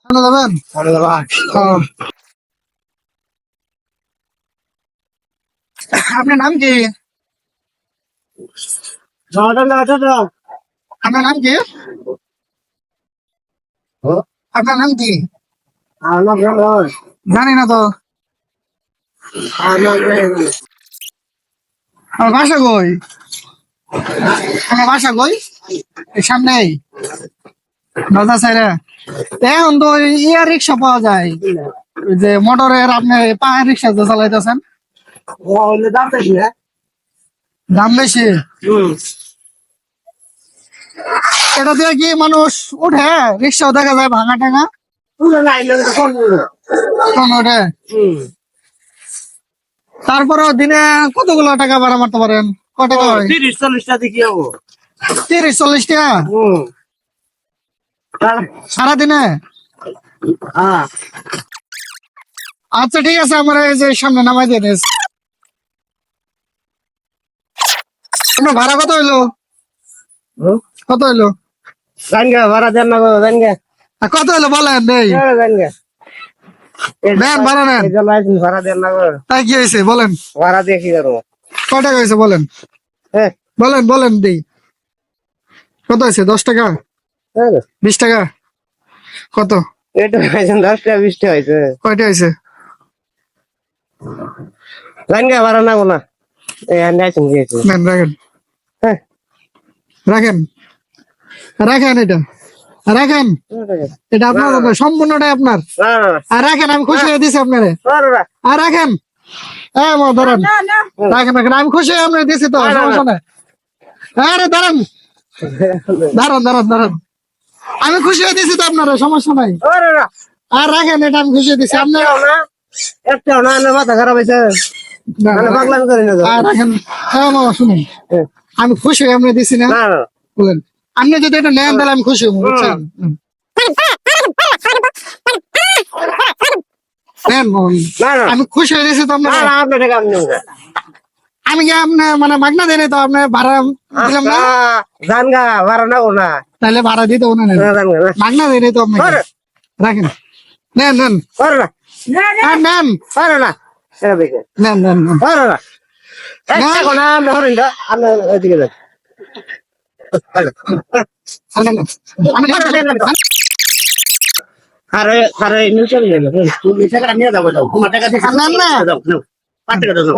সামনে যাবেন হ্যাঁ। আপনার নাম কি? আপনার নাম কি? আপনার নাম কি? জানি না তো। আমার বাসা কই? আমার বাসা কই? সামনেই। বাজার সাইডে এখন তো ইয়ার রিক্সা পাওয়া যায়। যে মোটরের আপনি পায়ের রিক্সা যে চালাইতেছেন? দাম বেশি? এটা দিয়ে কি মানুষ উঠে রিক্সাও দেখা যায় ভাঙা টাঙা তারপরে দিনে কতগুলো টাকা ভাড়া মারতে পারেন? কত টাকা হয়? তিরিশ চল্লিশটা দেখি তিরিশ চল্লিশ টাকা সারাদিনে? হ্যাঁ। আচ্ছা ঠিক আছে আমার এই যে সামনে নামাই দিয়ে দিস। আপনার ভাড়া কত হইল? কত হইল? জানগা ভাড়া দেন না জানগা। কত হইল বলেন নেই নেন ভাড়া নেন ভাড়া দেন না তাই কি হয়েছে বলেন। ভাড়া দিয়ে কি করব? কয় টাকা হয়েছে বলেন। হ্যাঁ। বলেন বলেন দিই। কত হয়েছে দশ টাকা? হ্যাঁ। বিশ টাকা? কত? এটা হয়েছে দশটা বিশটা হয়েছে। কয়টা হয়েছে? না রাখেন। হ্যাঁ। রাখেন। রাখেন এটা। রাখেন। এটা আপনার সম্পূর্ণটাই আপনার। আর রাখেন আমি খুশি হয়ে দিছি আপনারে। আর রাখেন। হ্যাঁ ধরেন। রাখেন রাখেন। আমি খুশি হয়ে আপনার দিছি তো না, না, সমস্যা নাই। আরে দাঁড়ান। দাঁড়ান দাঁড়ান দাঁড়ান। আমি খুশি হয়ে দিছি তো আপনারা সমস্যা নাই। আর রাখেন এটা আমি খুশি হয়ে দিছি। আপনি একটাও না একটাও না আমার মাথা খারাপ হয়েছে। মানে হ্যাঁ। আমি খুশি হয়ে আপনি দিছি না? বলেন। আপনি যদি এটা নেন তাহলে আমি খুশি হব বুঝছেন? আমি খুশি হয়ে দিছি তো আপনার। আপনার আমি কি আপনি মানে মাগনা দেয় তো আপনি ভাড়া দিলাম না? আহ, জানগা ভাড়া না গো না। তাহলে ভাড়া দিতে না নেন না, মাগনা দেয় তো আপনাকে আরে, রাখেন। নেন নেন। আরে না। আর নেন। আরে না। নেন নেন নেন। না। আর আরে নিয়ে তুমি টাকা নিয়ে যাব। দাও টাকা থেকে না, না। পাঁচ টাকা দাও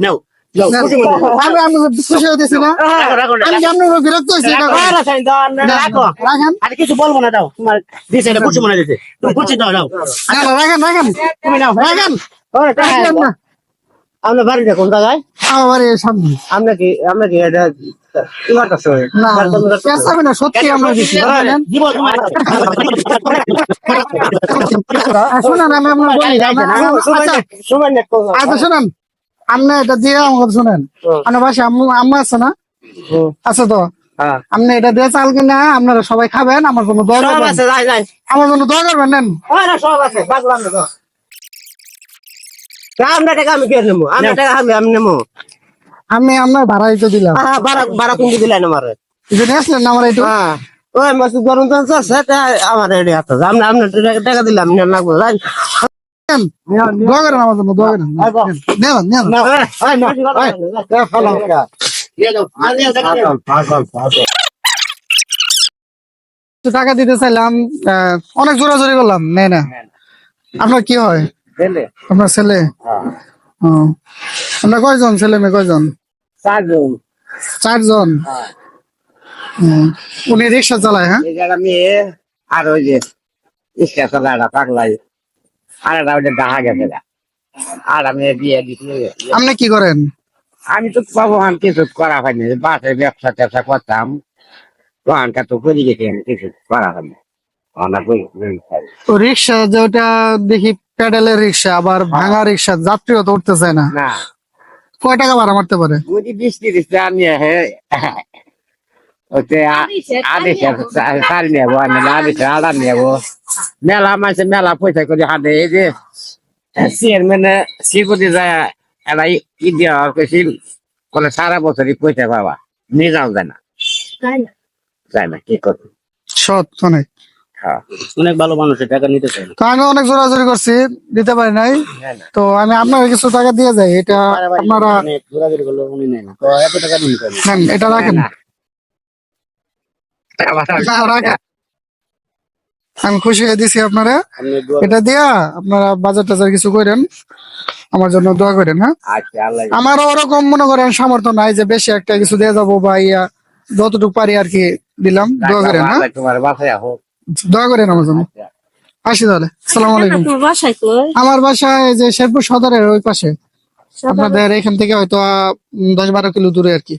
নাও। নাও নেন। খুশি দাও। আমি আমি খুশি হয়ে দিছি না। রাখো, রাখো, আমি কি বিরক্ত হয়েছি এটা রাখো, করে? আরে সাইন দাও, না, নেন, রাখো। রাখেন। আরে কিছু বলব না দাও। তোমার দিছে এটা খুশি মনে দিছে। তুমি খুশি দাও দাও। না, না, রাখেন রাখেন। তুমি নাও। রাখেন। ওরে টাকা রাখেন না। আমরা আমার সামনে। আমরা কি আমরা কি এটা আমরা শুনেন। আপনি এটা দিয়ে আমাকে শুনেন। আমার বাসায় আম্মু আম্মা আছে না? আছে তো? হ্যাঁ। আপনি এটা দিয়ে চাল কিনা আপনারা সবাই খাবেন আমার জন্য দোয়া করবেন। আছে যাই যাই। আমার জন্য দোয়া করবেন নেন। সব আছে আমরা টাকা আমি কে নেব? আমরা টাকা আমি আমি নেব। আমি আপনার ভাড়া দিতে দিলাম। হ্যাঁ বারা বারা কোন দিলেন আমার? এই যে নিয়ে আসলেন আমার একটু হ্যাঁ। ওই মাছ গরম তো আমার রেডি আছে। আমরা আপনার টাকা- দিলাম লাগবো। দোয়া করেন আমার জন্য দোয়া করেন। নেন নেন। না না টাকা দিতে চাইলাম অনেক জোরাজোরি করলাম নেই না। আপনার কি হয়? আপনার ছেলে? হ্যাঁ। আপনার কয়জন ছেলে মেয়ে কয়জন? চারজন। চারজন? হ্যাঁ। উনি রিক্সা চালায় হ্যাঁ? আর ওই যে ইচ্ছা চলাটা পাগলাই আর দেখা গেছে। আর আমি বিয়ে দিচ্ছি আপনি কি করেন? আমি তো ভগবান কিছু করা হয়নি বাসের ব্যবসা ট্যাবসা করতাম। ভগবানটা তো করে গেছি আমি কিছু করা হয়নি রিক্সা যেটা দেখি প্যাডেলের রিক্সা আবার ভাঙা রিক্সা যাত্রীও তো উঠতে চায় না। কয় টাকা ভাড়া মারতে পারে? বুঝি বৃষ্টি দিচ্ছে আমি হে ওতে আদেশ সারি নেব আমি আদেশ আড়া নেব মেলা মাসে মেলা পয়সা করে হাতে এই যে চেয়ারম্যানে যায় এরা ই দেওয়া সারা বছরই পয়সা পাবা নিয়ে যাও যায় না যায় না কি করব সৎ অনেক হ্যাঁ অনেক ভালো মানুষের টাকা নিতে চাই তো আমি অনেক জোরাজোরি করছি দিতে পারি নাই তো আমি আপনার কিছু টাকা দিয়ে যাই এটা আপনারা অনেক ঘোরাঘুরি করলে উনি নেয় না তো এত টাকা নিতে চাই না নেন, এটা রাখেন না, রাখেন। আমি খুশি হয়ে দিছি আপনারা। এটা দিয়া আপনারা বাজার টাজার কিছু করেন। আমার জন্য দোয়া করেন হ্যাঁ? আচ্ছা আমার ওরকম মনে করেন সামর্থ্য নাই যে বেশি একটা কিছু দিয়ে যাব বা ইয়া যতটুকু পারি আর কি দিলাম। দোয়া করেন হ্যাঁ? দোয়া করেন আমার জন্য। আসি তাহলে। সালাম আলাইকুম। আমার বাসায় যে শেরপুর সদরের ওই পাশে। আপনাদের এখান থেকে হয়তো দশ বারো কিলো দূরে আর কি।